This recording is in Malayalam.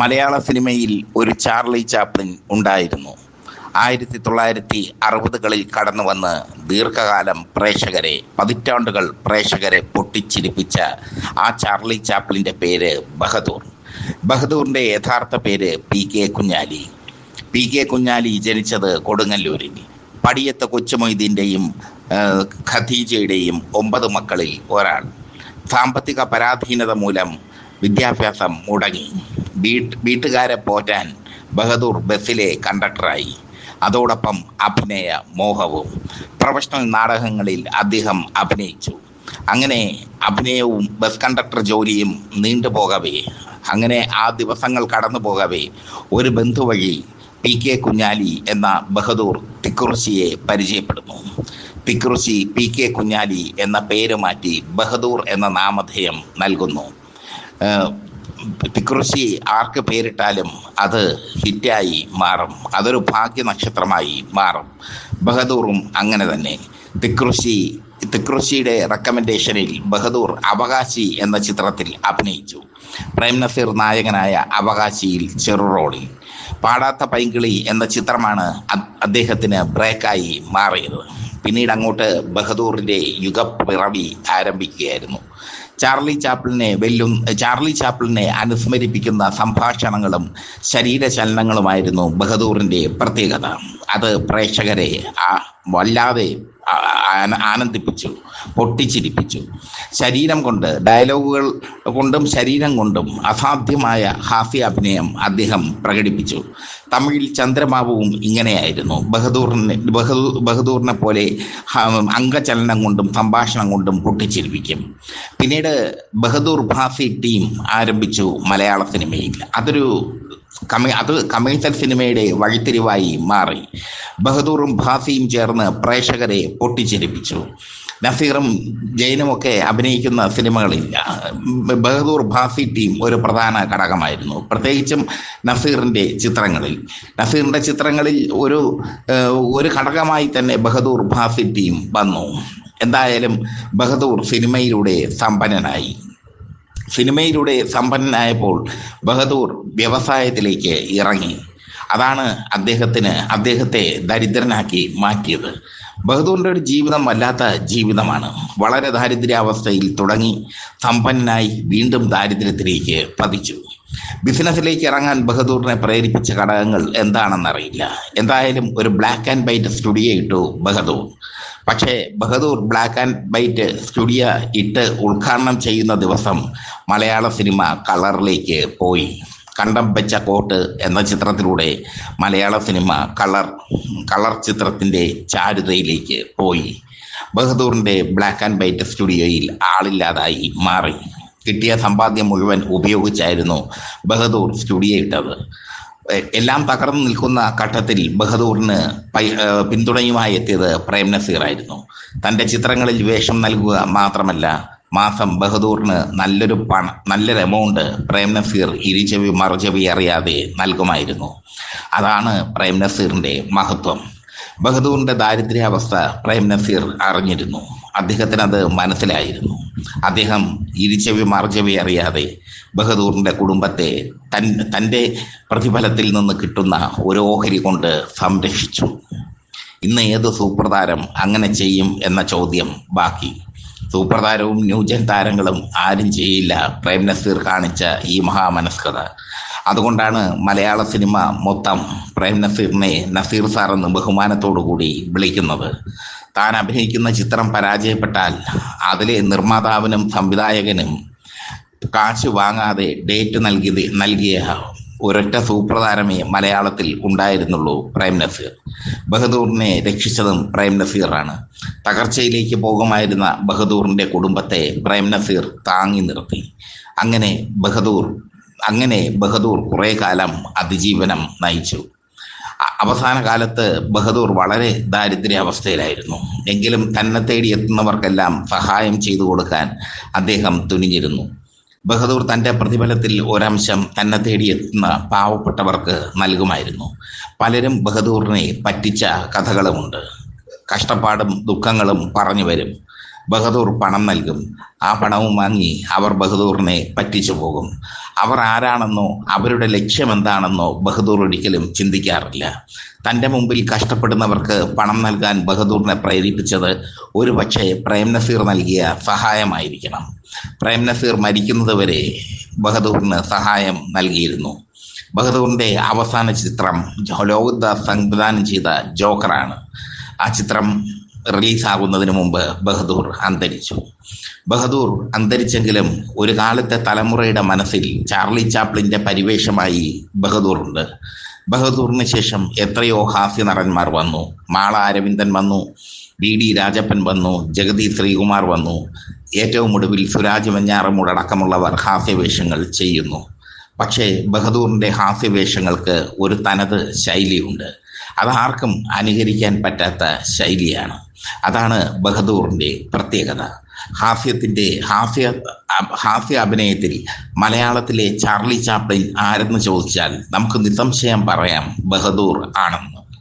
മലയാള സിനിമയിൽ ഒരു ചാർലി ചാപ്ലിൻ ഉണ്ടായിരുന്നു. ആയിരത്തി തൊള്ളായിരത്തി അറുപതുകളിൽ കടന്നു വന്ന് ദീർഘകാലം പ്രേക്ഷകരെ പതിറ്റാണ്ടുകൾ പ്രേക്ഷകരെ പൊട്ടിച്ചിരിപ്പിച്ച ആ ചാർലി ചാപ്ലിന്റെ പേര് ബഹദൂർ. ബഹദൂറിന്റെ യഥാർത്ഥ പേര് P K Kunjali. P K Kunjali ജനിച്ചത് കൊടുങ്ങല്ലൂരിൽ. പടിയത്ത് കൊച്ചുമൊയ്തീന്റെയും ഖദീജയുടെയും ഒമ്പത് മക്കളിൽ ഒരാൾ. സാമ്പത്തിക പരാധീനത മൂലം വിദ്യാഭ്യാസം മുടങ്ങി. വീട്ട് വീട്ടുകാരെ പോറ്റാൻ ബഹദൂർ ബസ്സിലെ കണ്ടക്ടറായി. അതോടൊപ്പം അഭിനയ മോഹവും പ്രൊഫഷണൽ നാടകങ്ങളിൽ അദ്ദേഹം അഭിനയിച്ചു. അങ്ങനെ അഭിനയവും ബസ് കണ്ടക്ടർ ജോലിയും നീണ്ടുപോകവേ അങ്ങനെ ആ ദിവസങ്ങൾ കടന്നു പോകവേ. ഒരു ബന്ധു വഴി പി കെ കുഞ്ഞാലി എന്ന ബഹദൂർ തിക്കുറിശിയെ പരിചയപ്പെടുന്നു. തിക്കുറിശി പി കെ കുഞ്ഞാലി എന്ന പേര് മാറ്റി ബഹദൂർ എന്ന നാമധേയം നൽകുന്നു. തിക്കുറിശി ആർക്ക് പേരിട്ടാലും അത് ഹിറ്റായി മാറും. അതൊരു ഭാഗ്യ നക്ഷത്രമായി മാറും. ബഹദൂറും അങ്ങനെ തന്നെ. തിക്രുശി തിക്രുശിയുടെ റെക്കമെൻഡേഷനിൽ ബഹദൂർ അവകാശി എന്ന ചിത്രത്തിൽ അഭിനയിച്ചു. പ്രേം നസീർ നായകനായ അവകാശിയിൽ ചെറു റോളിൽ പാടാത്ത പൈങ്കിളി എന്ന ചിത്രമാണ് അദ്ദേഹത്തിന് ബ്രേക്കായി മാറിയത്. പിന്നീട് അങ്ങോട്ട് ബഹദൂറിന്റെ യുഗപ്പിറവി ആരംഭിക്കുകയായിരുന്നു. ചാർലി ചാപ്പിളിനെ വെല്ലും ചാർലി ചാപ്പിളിനെ അനുസ്മരിപ്പിക്കുന്ന സംഭാഷണങ്ങളും ശരീരചലനങ്ങളുമായിരുന്നു ബഹദൂറിന്റെ പ്രത്യേകത. അത് പ്രേക്ഷകരെ വല്ലാതെ ആനന്ദിപ്പിച്ചു പൊട്ടിച്ചിരിപ്പിച്ചു. ശരീരം കൊണ്ട് ഡയലോഗുകൾ കൊണ്ടും ശരീരം കൊണ്ടും അസാധ്യമായ ഹാസ്യ അഭിനയം അദ്ദേഹം പ്രകടിപ്പിച്ചു. തമിഴിൽ ചന്ദ്രബാബുവും ഇങ്ങനെയായിരുന്നു. ബഹദൂറിനെ ബഹദൂ ബഹദൂറിനെ പോലെ അംഗചലനം കൊണ്ടും സംഭാഷണം കൊണ്ടും പൊട്ടിച്ചിരിപ്പിക്കും. പിന്നീട് ബഹദൂർ ഭാസി ടീം ആരംഭിച്ചു മലയാള സിനിമയിൽ. അതൊരു കമേ അത് കമേഴ്സ്യൽ സിനിമയുടെ വഴിത്തിരിവായി മാറി. ബഹദൂറും ഭാസിയും ചേർന്ന് പ്രേക്ഷകരെ പൊട്ടിച്ചിരിപ്പിച്ചു. നസീറും ജൈനുമൊക്കെ അഭിനയിക്കുന്ന സിനിമകളില്ല ബഹദൂർ ഭാസി ടീം ഒരു പ്രധാന ഘടകമായിരുന്നു. പ്രത്യേകിച്ചും നസീറിന്റെ ചിത്രങ്ങളിൽ. നസീറിന്റെ ചിത്രങ്ങളിൽ ഒരു ഒരു ഘടകമായി തന്നെ ബഹദൂർ ഭാസി ടീം വന്നു. എന്തായാലും ബഹദൂർ സിനിമയിലൂടെ സമ്പന്നനായി. സിനിമയിലൂടെ സമ്പന്നനായപ്പോൾ ബഹദൂർ വ്യവസായത്തിലേക്ക് ഇറങ്ങി. അതാണ് അദ്ദേഹത്തിന് അദ്ദേഹത്തെ ദരിദ്രനാക്കി മാറ്റിയത്. ബഹദൂറിന്റെ ഒരു ജീവിതം വല്ലാത്ത ജീവിതമാണ്. വളരെ ദാരിദ്ര്യാവസ്ഥയിൽ തുടങ്ങി സമ്പന്നനായി വീണ്ടും ദാരിദ്ര്യത്തിലേക്ക് പതിച്ചു. ബിസിനസ്സിലേക്ക് ഇറങ്ങാൻ ബഹദൂറിനെ പ്രേരിപ്പിച്ച ഘടകങ്ങൾ എന്താണെന്നറിയില്ല. എന്തായാലും ഒരു ബ്ലാക്ക് ആൻഡ് വൈറ്റ് സ്റ്റുഡിയോ ഇട്ടു ബഹദൂർ. പക്ഷേ Bahadur black and white studio ഇട്ട് ഉദ്ഘാടനം ചെയ്യുന്ന ദിവസം മലയാള സിനിമ കളറിലേക്ക് പോയി. കണ്ടം വെച്ച കോട്ട് എന്ന ചിത്രത്തിലൂടെ മലയാള സിനിമ കളർ കളർ ചിത്രത്തിന്റെ ചാരുതയിലേക്ക് പോയി. ബഹദൂറിന്റെ ബ്ലാക്ക് ആൻഡ് വൈറ്റ് സ്റ്റുഡിയോയിൽ ആളില്ലാതായി മാറി. കിട്ടിയ സമ്പാദ്യം മുഴുവൻ ഉപയോഗിച്ചായിരുന്നു ബഹദൂർ സ്റ്റുഡിയോ ഇട്ടത്. എല്ലാം തകർന്നു നിൽക്കുന്ന ഘട്ടത്തിൽ ബഹദൂറിന് പിന്തുണയുമായി എത്തിയത് പ്രേം നസീറായിരുന്നു തന്റെ ചിത്രങ്ങളിൽ വേഷം നൽകുക മാത്രമല്ല മാസം ബഹദൂറിന് നല്ലൊരു പണ നല്ലൊരു എമൗണ്ട് പ്രേം നസീർ ഇരിചെവി മറുചെവി അറിയാതെ നൽകുമായിരുന്നു. അതാണ് പ്രേം നസീറിന്റെ മഹത്വം. ബഹദൂറിന്റെ ദാരിദ്ര്യാവസ്ഥ പ്രേം നസീർ അറിഞ്ഞിരുന്നു. അദ്ദേഹത്തിന് അത് മനസ്സിലായിരുന്നു. അദ്ദേഹം ഇരിച്ചവി മാർജവി അറിയാതെ ബഹദൂറിന്റെ കുടുംബത്തെ തൻ തന്റെ പ്രതിഫലത്തിൽ നിന്ന് കിട്ടുന്ന ഒരു ഓഹരി കൊണ്ട് സംരക്ഷിച്ചു. ഇന്ന് ഏത് സൂപ്രധാരം അങ്ങനെ ചെയ്യും എന്ന ചോദ്യം ബാക്കി. സൂപ്രധാരവും ന്യൂജൻ താരങ്ങളും ആരും ചെയ്യില്ല. പ്രേം നസീർ കാണിച്ച ഈ മഹാമനസ്കത. അതുകൊണ്ടാണ് മലയാള സിനിമ മൊത്തം പ്രേം നസീറിനെ നസീർ സാർ എന്ന് ബഹുമാനത്തോടു കൂടി വിളിക്കുന്നത്. താൻ അഭിനയിക്കുന്ന ചിത്രം പരാജയപ്പെട്ടാൽ അതിലെ നിർമ്മാതാവിനും സംവിധായകനും കാശ് വാങ്ങാതെ ഡേറ്റ് നൽകി നൽകിയ ഒരൊറ്റ താരമേ മലയാളത്തിൽ ഉണ്ടായിരുന്നുള്ളൂ പ്രേം നസീർ. ബഹദൂറിനെ രക്ഷിച്ചതും പ്രേം നസീറാണ്. തകർച്ചയിലേക്ക് പോകുമായിരുന്ന ബഹദൂറിന്റെ കുടുംബത്തെ പ്രേം നസീർ താങ്ങി നിർത്തി. അങ്ങനെ ബഹദൂർ അങ്ങനെ ബഹദൂർ കുറേ കാലം അതിജീവനം നയിച്ചു. അവസാന കാലത്ത് ബഹദൂർ വളരെ ദാരിദ്ര്യ അവസ്ഥയിലായിരുന്നു. എങ്കിലും തന്നെ തേടി എത്തുന്നവർക്കെല്ലാം സഹായം ചെയ്തു കൊടുക്കാൻ അദ്ദേഹം തുനിഞ്ഞിരുന്നു. ബഹദൂർ തന്റെ പ്രതിഫലത്തിൽ ഒരംശം തന്നെ തേടിയെത്തുന്ന പാവപ്പെട്ടവർക്ക് നൽകുമായിരുന്നു. പലരും ബഹദൂറിനെ പറ്റിച്ച കഥകളുമുണ്ട്. കഷ്ടപ്പാടും ദുഃഖങ്ങളും പറഞ്ഞു വരും. ബഹദൂർ പണം നൽകും. ആ പണവും വാങ്ങി അവർ ബഹദൂറിനെ പറ്റിച്ചു പോകും. അവർ ആരാണെന്നോ അവരുടെ ലക്ഷ്യം എന്താണെന്നോ ബഹദൂർ ഒരിക്കലും ചിന്തിക്കാറില്ല. തന്റെ മുമ്പിൽ കഷ്ടപ്പെടുന്നവർക്ക് പണം നൽകാൻ ബഹദൂറിനെ പ്രേരിപ്പിച്ചത് ഒരു പക്ഷേ പ്രേം നസീർ നൽകിയ സഹായമായിരിക്കണം. പ്രേം നസീർ മരിക്കുന്നതുവരെ ബഹദൂറിന് സഹായം നൽകിയിരുന്നു. ബഹദൂറിന്റെ അവസാന ചിത്രം ലോകദാസ് സംവിധാനം ചെയ്ത ജോക്കറാണ്. ആ ചിത്രം റിലീസാകുന്നതിന് മുമ്പ് ബഹദൂർ അന്തരിച്ചു. ബഹദൂർ അന്തരിച്ചെങ്കിലും ഒരു കാലത്തെ തലമുറയുടെ മനസ്സിൽ ചാർലി ചാപ്ലിന്റെ പരിവേഷമായി ബഹദൂർ ഉണ്ട് ബഹദൂറിന് ശേഷം എത്രയോ ഹാസ്യ നടന്മാർ വന്നു. മാള അരവിന്ദൻ വന്നു ഡി ഡി രാജപ്പൻ വന്നു ജഗതി ശ്രീകുമാർ വന്നു. ഏറ്റവും ഒടുവിൽ സുരാജ് വെഞ്ഞാറമൂട് അടക്കമുള്ളവർ ഹാസ്യവേഷങ്ങൾ ചെയ്യുന്നു. പക്ഷേ ബഹദൂറിന്റെ ഹാസ്യവേഷങ്ങൾക്ക് ഒരു തനത് ശൈലിയുണ്ട്. അതാർക്കും അനുകരിക്കാൻ പറ്റാത്ത ശൈലിയാണ്. അതാണ് ബഹദൂറിന്റെ പ്രത്യേകത. ഹാഫ്യത്തിന്റെ ഹാസ്യ ഹാസ്യ അഭിനയത്തിൽ മലയാളത്തിലെ ചാർലി ചാപ്ലിൻ ആരെന്ന് ചോദിച്ചാൽ നമുക്ക് നിസ്സംശയം പറയാം ബഹദൂർ ആണെന്ന്